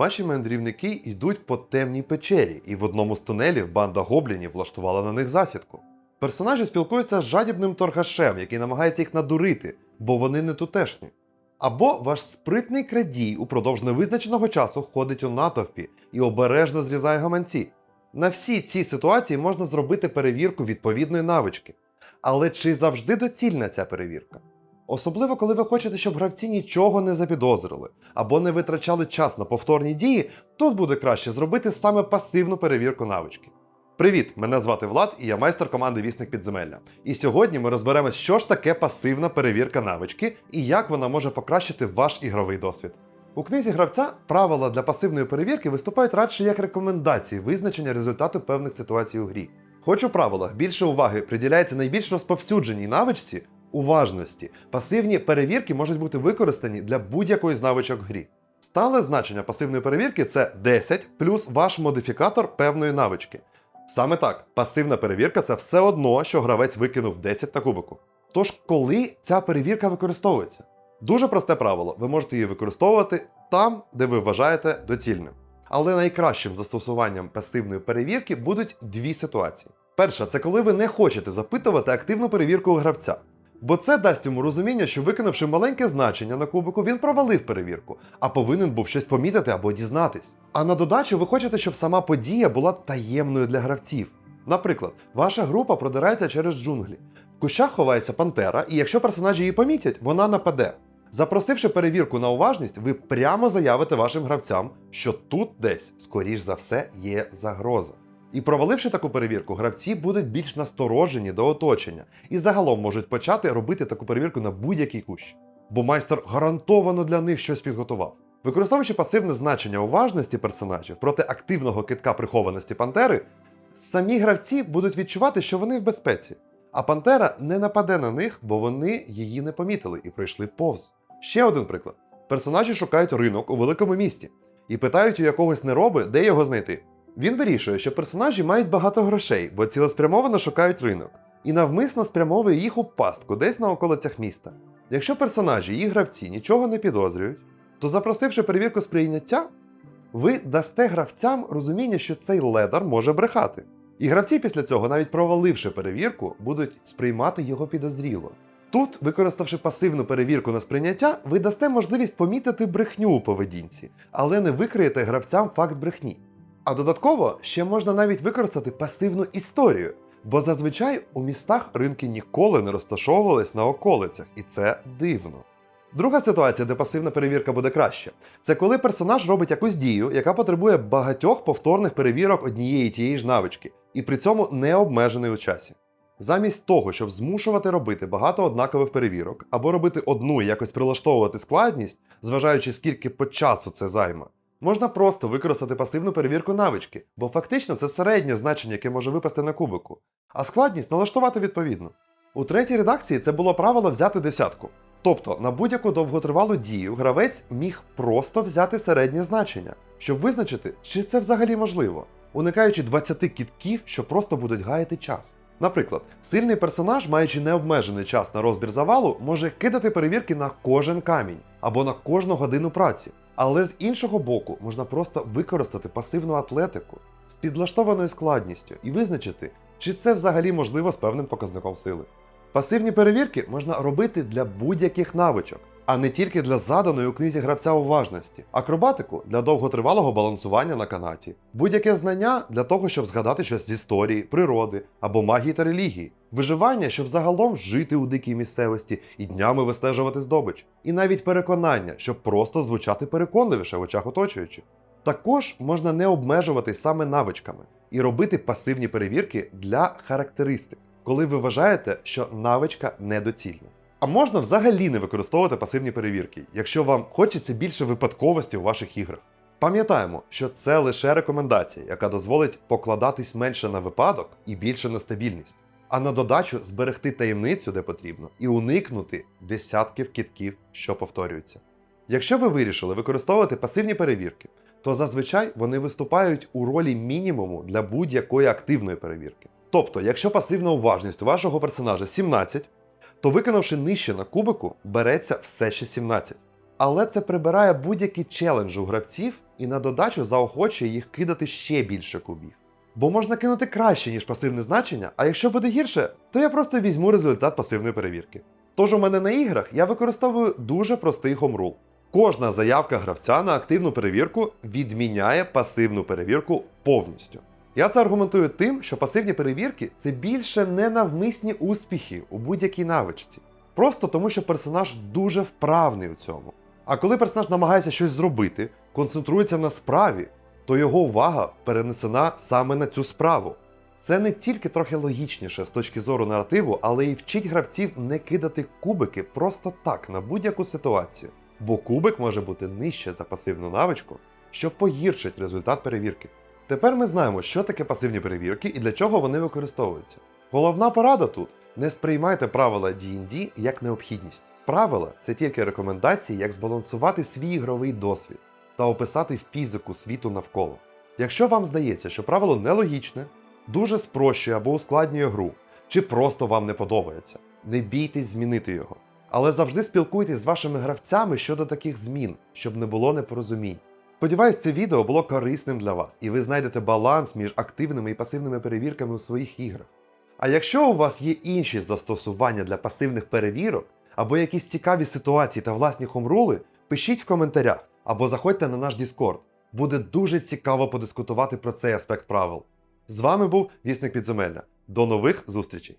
Ваші мандрівники йдуть по темній печері, і в одному з тунелів банда гоблінів влаштувала на них засідку. Персонажі спілкуються з жадібним торгашем, який намагається їх надурити, бо вони не тутешні. Або ваш спритний крадій упродовж невизначеного часу ходить у натовпі і обережно зрізає гаманці. На всі ці ситуації можна зробити перевірку відповідної навички. Але чи завжди доцільна ця перевірка? Особливо, коли ви хочете, щоб гравці нічого не запідозрили або не витрачали час на повторні дії, тут буде краще зробити саме пасивну перевірку навички. Привіт! Мене звати Влад, і я майстер команди Вісник Підземелля. І сьогодні ми розберемось, що ж таке пасивна перевірка навички і як вона може покращити ваш ігровий досвід. У книзі гравця правила для пасивної перевірки виступають радше як рекомендації визначення результату певних ситуацій у грі. Хоч у правилах більше уваги приділяється найбільш розповсюдженій навичці уважності, пасивні перевірки можуть бути використані для будь-якої з навичок грі. Стале значення пасивної перевірки це 10 плюс ваш модифікатор певної навички. Саме так, пасивна перевірка це все одно, що гравець викинув 10 на кубику. Тож, коли ця перевірка використовується? Дуже просте правило, ви можете її використовувати там, де ви вважаєте доцільним. Але найкращим застосуванням пасивної перевірки будуть дві ситуації. Перша це коли ви не хочете запитувати активну перевірку гравця. Бо це дасть йому розуміння, що виконавши маленьке значення на кубику, він провалив перевірку, а повинен був щось помітити або дізнатись. А на додачу ви хочете, щоб сама подія була таємною для гравців. Наприклад, ваша група продирається через джунглі. В кущах ховається пантера, і якщо персонажі її помітять, вона нападе. Запросивши перевірку на уважність, ви прямо заявите вашим гравцям, що тут десь, скоріш за все, є загроза. І проваливши таку перевірку, гравці будуть більш насторожені до оточення і загалом можуть почати робити таку перевірку на будь-який кущ. Бо майстер гарантовано для них щось підготував. Використовуючи пасивне значення уважності персонажів проти активного китка прихованості пантери, самі гравці будуть відчувати, що вони в безпеці. А пантера не нападе на них, бо вони її не помітили і пройшли повз. Ще один приклад: персонажі шукають ринок у великому місті і питають у якогось нероби, де його знайти. Він вирішує, що персонажі мають багато грошей, бо цілеспрямовано шукають ринок, і навмисно спрямовує їх у пастку десь на околицях міста. Якщо персонажі і гравці нічого не підозрюють, то запросивши перевірку сприйняття, ви дасте гравцям розуміння, що цей ледар може брехати. І гравці після цього, навіть проваливши перевірку, будуть сприймати його підозріло. Тут, використавши пасивну перевірку на сприйняття, ви дасте можливість помітити брехню у поведінці, але не викриєте гравцям факт брехні. А додатково ще можна навіть використати пасивну історію, бо зазвичай у містах ринки ніколи не розташовувались на околицях, і це дивно. Друга ситуація, де пасивна перевірка буде краще, це коли персонаж робить якусь дію, яка потребує багатьох повторних перевірок однієї тієї ж навички, і при цьому не обмежений у часі. Замість того, щоб змушувати робити багато однакових перевірок, або робити одну і якось прилаштовувати складність, зважаючи скільки по часу це займе, можна просто використати пасивну перевірку навички, бо фактично це середнє значення, яке може випасти на кубику, а складність налаштувати відповідно. У третій редакції це було правило взяти десятку. Тобто на будь-яку довготривалу дію гравець міг просто взяти середнє значення, щоб визначити, чи це взагалі можливо, уникаючи 20 кітків, що просто будуть гаяти час. Наприклад, сильний персонаж, маючи необмежений час на розбір завалу, може кидати перевірки на кожен камінь або на кожну годину праці. Але з іншого боку, можна просто використати пасивну атлетику з підлаштованою складністю і визначити, чи це взагалі можливо з певним показником сили. Пасивні перевірки можна робити для будь-яких навичок, а не тільки для заданої у книзі гравця уважності, акробатику для довготривалого балансування на канаті, будь-яке знання для того, щоб згадати щось з історії, природи або магії та релігії, виживання, щоб загалом жити у дикій місцевості і днями вистежувати здобич, і навіть переконання, щоб просто звучати переконливіше в очах оточуючих. Також можна не обмежуватись саме навичками і робити пасивні перевірки для характеристик, коли ви вважаєте, що навичка недоцільна. А можна взагалі не використовувати пасивні перевірки, якщо вам хочеться більше випадковості у ваших іграх. Пам'ятаємо, що це лише рекомендація, яка дозволить покладатись менше на випадок і більше на стабільність, а на додачу зберегти таємницю, де потрібно, і уникнути десятків кітків, що повторюються. Якщо ви вирішили використовувати пасивні перевірки, то зазвичай вони виступають у ролі мінімуму для будь-якої активної перевірки. Тобто, якщо пасивна уважність у вашого персонажа 17, то виконавши нижче на кубику, береться все ще 17. але це прибирає будь-який челендж у гравців і на додачу заохочує їх кидати ще більше кубів. Бо можна кинути краще, ніж пасивне значення, а якщо буде гірше, то я просто візьму результат пасивної перевірки. Тож у мене на іграх я використовую дуже простий хомрул. Кожна заявка гравця на активну перевірку відміняє пасивну перевірку повністю. Я це аргументую тим, що пасивні перевірки це більше ненавмисні успіхи у будь-якій навичці. Просто тому, що персонаж дуже вправний у цьому. А коли персонаж намагається щось зробити, концентрується на справі, то його увага перенесена саме на цю справу. Це не тільки трохи логічніше з точки зору наративу, але й вчить гравців не кидати кубики просто так на будь-яку ситуацію, бо кубик може бути нижче за пасивну навичку, що погіршить результат перевірки. Тепер ми знаємо, що таке пасивні перевірки і для чого вони використовуються. Головна порада тут: не сприймайте правила D&D як необхідність. Правила це тільки рекомендації, як збалансувати свій ігровий досвід та описати фізику світу навколо. Якщо вам здається, що правило нелогічне, дуже спрощує або ускладнює гру, чи просто вам не подобається, не бійтесь змінити його. Але завжди спілкуйтесь з вашими гравцями щодо таких змін, щоб не було непорозумінь. Сподіваюсь, це відео було корисним для вас, і ви знайдете баланс між активними і пасивними перевірками у своїх іграх. А якщо у вас є інші застосування для пасивних перевірок, або якісь цікаві ситуації та власні хомрули, пишіть в коментарях або заходьте на наш Discord. Буде дуже цікаво подискутувати про цей аспект правил. З вами був Вісник Підземелля. До нових зустрічей!